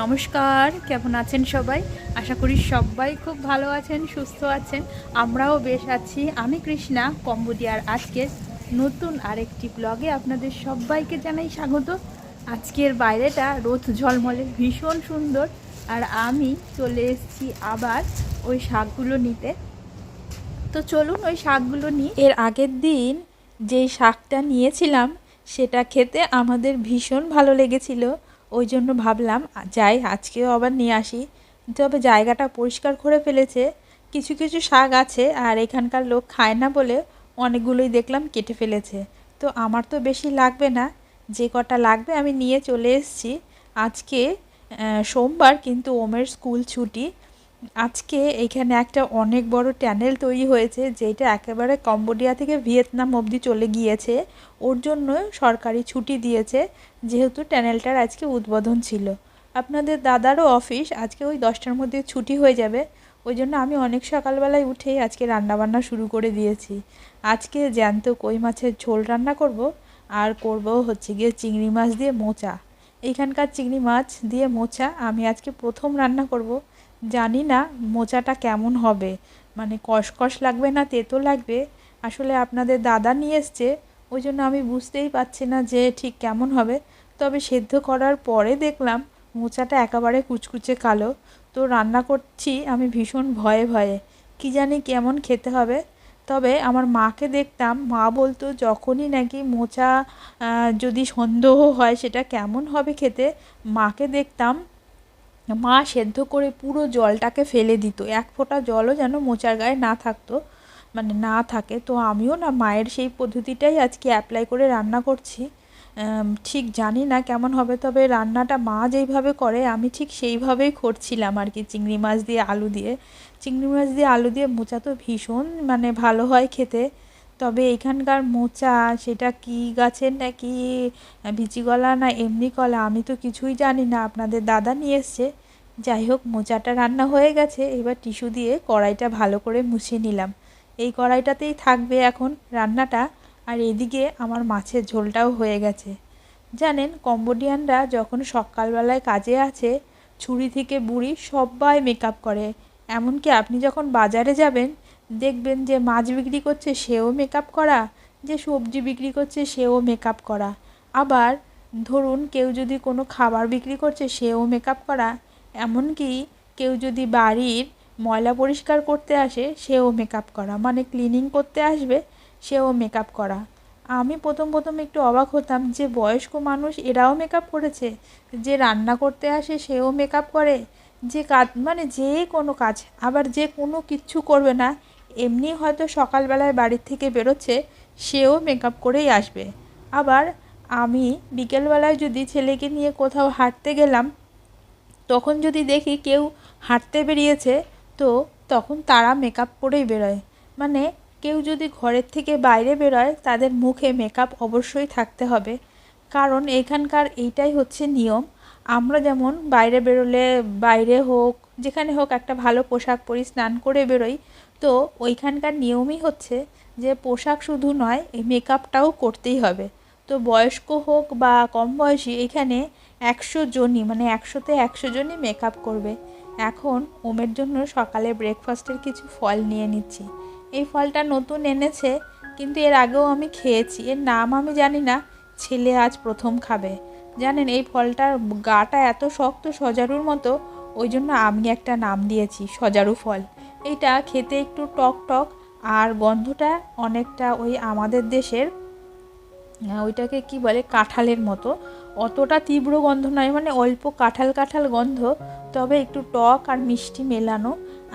নমস্কার, কেমন আছেন সবাই? আশা করি সবাই খুব ভালো আছেন, সুস্থ আছেন। আমরাও বেশ আছি। আমি কৃষ্ণা কম্বোডিয়ার আজকের নতুন আরেকটি ব্লগে আপনাদের সবাইকে জানাই স্বাগত। আজকের বাইরেটা রোদ ঝলমলে, ভীষণ সুন্দর। আর আমি চলে এসেছি আবার ওই শাকগুলো নিতে। তো চলুন ওই শাকগুলো নিই। এর আগের দিন যেই শাকটা নিয়েছিলাম, সেটা খেতে আমাদের ভীষণ ভালো লেগেছিল। ওই জন্য ভাবলাম, যাই, আজকেও আবার নিয়ে আসি। তবে জায়গাটা পরিষ্কার করে ফেলেছে। কিছু কিছু শাক আছে আর এখানকার লোক খায় না বলে অনেকগুলোই দেখলাম কেটে ফেলেছে। তো আমার তো বেশি লাগবে না। যে কটা লাগবে আমি নিয়ে চলে এসেছি। আজকে সোমবার কিন্তু ওমের স্কুল ছুটি। আজকে এখানে একটা অনেক বড় ট্যানেল তৈরি হয়েছে, যেটা একেবারে কম্বোডিয়া থেকে ভিয়েতনাম অবধি চলে গিয়েছে। ওর জন্য সরকারি ছুটি দিয়েছে, যেহেতু ট্যানেলটার আজকে উদ্বোধন ছিল। আপনাদের দাদারও অফিস আজকে ওই দশটার মধ্যে ছুটি হয়ে যাবে। ওই জন্য আমি অনেক সকালবেলায় উঠেই আজকে রান্নাবান্না শুরু করে দিয়েছি। আজকে জ্যান্ত কই মাছের ঝোল রান্না করব, আর করব হচ্ছে গিয়ে চিংড়ি মাছ দিয়ে মোচা। এইখানকার চিংড়ি মাছ দিয়ে মোচা আমি আজকে প্রথম রান্না করব। জানি না মোচাটা কেমন হবে। মানে কষকষ লাগবে না, তেতো লাগবে। আসলে আপনাদের দাদা নিয়ে এসছে, ওই জন্য আমি বুঝতেই পারছি না যে ঠিক কেমন হবে। তবে সেদ্ধ করার পরে দেখলাম মোচাটা একেবারে কুচকুচে কালো। তো রান্না করছি আমি ভীষণ ভয়ে ভয়ে। কি জানি কেমন খেতে হবে। তবে আমার মাকে দেখতাম, মা বলতো যখনই নাকি মোচা যদি সন্দেহ হয় সেটা কেমন হবে খেতে, মাকে দেখতাম মা সেদ্ধ করে পুরো জলটাকে ফেলে দিত। এক ফোঁটা জলও যেন মোচার গায়ে না থাকতো মানে না থাকে। তো আমিও না মায়ের সেই পদ্ধতিটাই আজকে অ্যাপ্লাই করে রান্না করছি। ঠিক জানি না কেমন হবে, তবে রান্নাটা মা যেইভাবে করে, আমি ঠিক সেইভাবেই করছিলাম আর কি। চিংড়ি মাছ দিয়ে আলু দিয়ে। চিংড়ি মাছ দিয়ে আলু দিয়ে মোচা তো ভীষণ মানে ভালো হয় খেতে। তবে এখানকার মোচা, সেটা কি গাছের নাকি বিচি কলা না এমনি কলা, আমি তো কিছুই জানি না, আপনাদের দাদা নিয়ে এসছে। যাই হোক, মোচাটা রান্না হয়ে গেছে, এবার টিস্যু দিয়ে কড়াইটা ভালো করে মুছে নিলাম। এই কড়াইটাতেই থাকবে এখন রান্নাটা, আর এদিকে আমার মাছের ঝোলটাও হয়ে গেছে। জানেন, কম্বোডিয়ানরা যখন সকালবেলায় কাজে আছে ছুরি থেকে বুড়ি সবাই মেকআপ করে। এমনকি আপনি যখন বাজারে যাবেন দেখবেন যে মাছ বিক্রি করছে, সেও মেকআপ করা, যে সবজি বিক্রি করছে, সেও মেকআপ করা। আবার ধরুন কেউ যদি কোনো খাবার বিক্রি করছে, সেও মেকআপ করা। এমনকি কেউ যদি বাড়ির ময়লা পরিষ্কার করতে আসে, সেও মেকআপ করা। মানে ক্লিনিং করতে আসবে, সেও মেকআপ করা। আমি প্রথম প্রথম একটু অবাক হতাম যে বয়স্ক মানুষ এরাও মেকআপ করেছে, যে রান্না করতে আসে, সেও মেকআপ করে, যে কাজ মানে যে কোনো কাজ, আবার যে কোনো কিচ্ছু করবে না এমনি হয়তো সকালবেলায় বাড়ির থেকে বেরোচ্ছে, সেও মেকআপ করেই আসবে। আবার আমি বিকেলবেলায় যদি ছেলেকে নিয়ে কোথাও হাঁটতে গেলাম, তখন যদি দেখি কেউ হাঁটতে বেরিয়েছে, তো তখন তারা মেকআপ করেই বেরোয়। মানে কেউ যদি ঘরের থেকে বাইরে বেরোয়, তাদের মুখে মেকআপ অবশ্যই থাকতে হবে। কারণ এখানকার এইটাই হচ্ছে নিয়ম। আমরা যেমন বাইরে বেরোলে বাইরে হোক যেখানে হোক একটা ভালো পোশাক পরি, স্নান করে বেরোই। তো ওইখানকার নিয়মই হচ্ছে যে পোশাক শুধু নয়, এই মেকআপটাও করতেই হবে। তো বয়স্ক হোক বা কম বয়সী, এখানে একশো জনই মানে একশোতে একশো জনই মেকআপ করবে। এখন ওমের জন্য সকালে ব্রেকফাস্টের কিছু ফল নিয়ে নিচ্ছি। এই ফলটা নতুন এনেছে, কিন্তু এর আগেও আমি খেয়েছি। এর নাম আমি জানি না, ছেলে আজ প্রথম খাবে। জানেন, এই ফলটার গাটা এত শক্ত সজারুর মতো ওই জন্য আমি একটা নাম দিয়েছি, সজারু ফল। এইটা খেতে একটু টক টক, আর গন্ধটা অনেকটা ওই আমাদের দেশের ওইটাকে কি বলে, কাঁঠালের মতো। অতটা তীব্র গন্ধ নয় মানে অল্প কাঁঠাল কাঁঠাল গন্ধ, তবে একটু টক আর মিষ্টি মেলানো।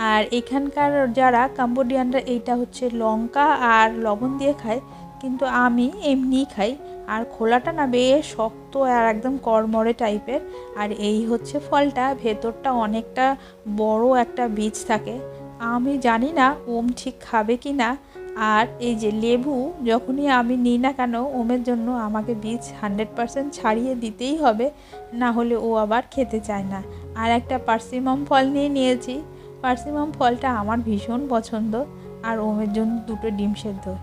আর এখানকার যারা কাম্বোডিয়ানরা, এইটা হচ্ছে লঙ্কা আর লবণ দিয়ে খায়, কিন্তু আমি এমনিই খাই। আর খোলাটা না বেশ শক্ত আর একদম কড়মড়ে টাইপের। আর এই হচ্ছে ফলটা, ভেতরটা অনেকটা বড় একটা বীজ থাকে। আমি জানি না ওম ঠিক খাবে কি না আর এই যে লেবু, যখনই আমি নিই না কেন, ওমের জন্য আমাকে বীজ হান্ড্রেড পারসেন্ট ছাড়িয়ে দিতেই হবে, না হলে ও আবার খেতে চায় না। আর একটা পার্সিমাম ফল নিয়ে নিয়েছি। পার্সিমাম ফলটা আমার ভীষণ পছন্দ। আর ওমের জন্য দুটো ডিম সেদ্ধ।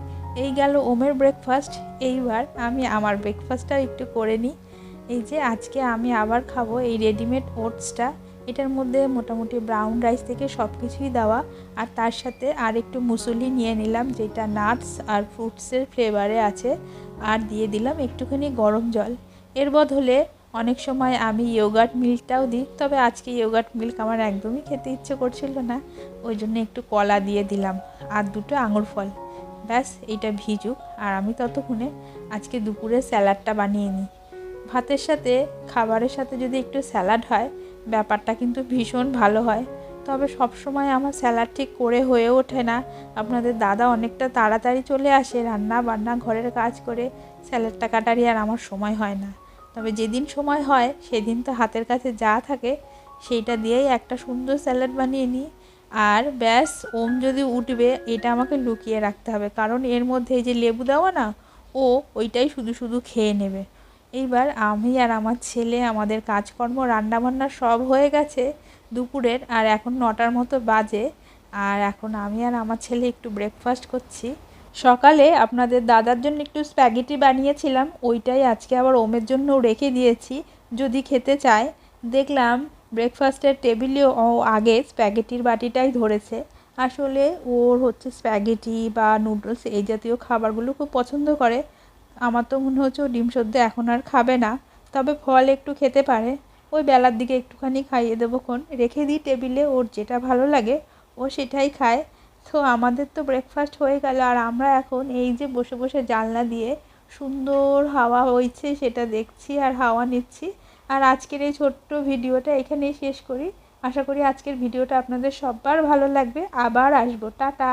এই গেল ওমের ব্রেকফাস্ট এইবার আমি আমার ব্রেকফাস্টটাও একটু করে নিই। এই যে আজকে আমি আবার খাব এই রেডিমেড ওটসটা এটার মধ্যে মোটামুটি ব্রাউন রাইস থেকে সব কিছুই দেওয়া। আর তার সাথে আর একটু মুসুলি নিয়ে নিলাম, যেটা নাটস আর ফ্রুটসের ফ্লেভারে আছে। আর দিয়ে দিলাম একটুখানি গরম জল। এর বদলে অনেক সময় আমি ইয়োগার্ট মিল্কটাও দিই, তবে আজকে ইয়োগার্ট মিল্ক আমার একদমই খেতে ইচ্ছে করছিল না। ওই জন্য একটু কলা দিয়ে দিলাম। আর দুটো আঙুর ফল। ব্যাস, এইটা ভিজুক। আর আমি ততক্ষণে আজকে দুপুরে স্যালাডটা বানিয়ে নিই। ভাতের সাথে, খাবারের সাথে যদি একটু স্যালাড হয়, ব্যাপারটা কিন্তু ভীষণ ভালো হয়। তবে সব সময় আমার স্যালাড ঠিক করে হয়ে ওঠে না। আপনাদের দাদা অনেকটা তাড়াতাড়ি চলে আসে রান্না বান্না ঘরের কাজ করে, স্যালাডটা কাটারই আর আমার সময় হয় না। তবে যেদিন সময় হয়, সেদিন তো হাতের কাছে যা থাকে, সেইটা দিয়েই একটা সুন্দর স্যালাড বানিয়ে নিই। আর ব্যাস, ওম যদি উঠবে, এটা আমাকে লুকিয়ে রাখতে হবে। কারণ এর মধ্যে এই যে লেবু দেওয়া না, ও ওইটাই শুধু শুধু খেয়ে নেবে। এইবার আমি আর আমার ছেলে, আমাদের কাজকর্ম, রান্নাবান্না সব হয়ে গেছে দুপুরের, আর এখন নটার মতো বাজে। আর এখন আমি আর আমার ছেলে একটু ব্রেকফাস্ট করছি। সকালে আপনাদের দাদার জন্য একটু স্প্যাগেটি বানিয়েছিলাম, ওইটাই আজকে আবার ওমের জন্য রেখে দিয়েছি। যদি খেতে চায়, দেখলাম ব্রেকফাস্টের টেবিলেও ও আগে স্প্যাগেটির বাটিটাই ধরেছে। আসলে ওর হচ্ছে স্প্যাগেটি বা নুডলস এই জাতীয় খাবারগুলো খুব পছন্দ করে। আমার তো মনে হচ্ছে ও ডিম সদ্য এখন আর খাবে না। তবে ফল একটু খেতে পারে। ওই বেলার দিকে একটুখানি খাইয়ে দেবো কোন রেখে দিই টেবিলে ওর যেটা ভালো লাগে, ও সেটাই খায়। তো আমাদের তো ব্রেকফাস্ট হয়ে গেল। আর আমরা এখন এই যে বসে বসে জানলা দিয়ে সুন্দর হাওয়া হয়েছে সেটা দেখছি আর হাওয়া নিচ্ছি। আর আজকের এই ছোট্ট ভিডিওটা এখানেই শেষ করি। আশা করি আজকের ভিডিওটা আপনাদের সবার ভালো লাগবে। আবার আসব। টাটা!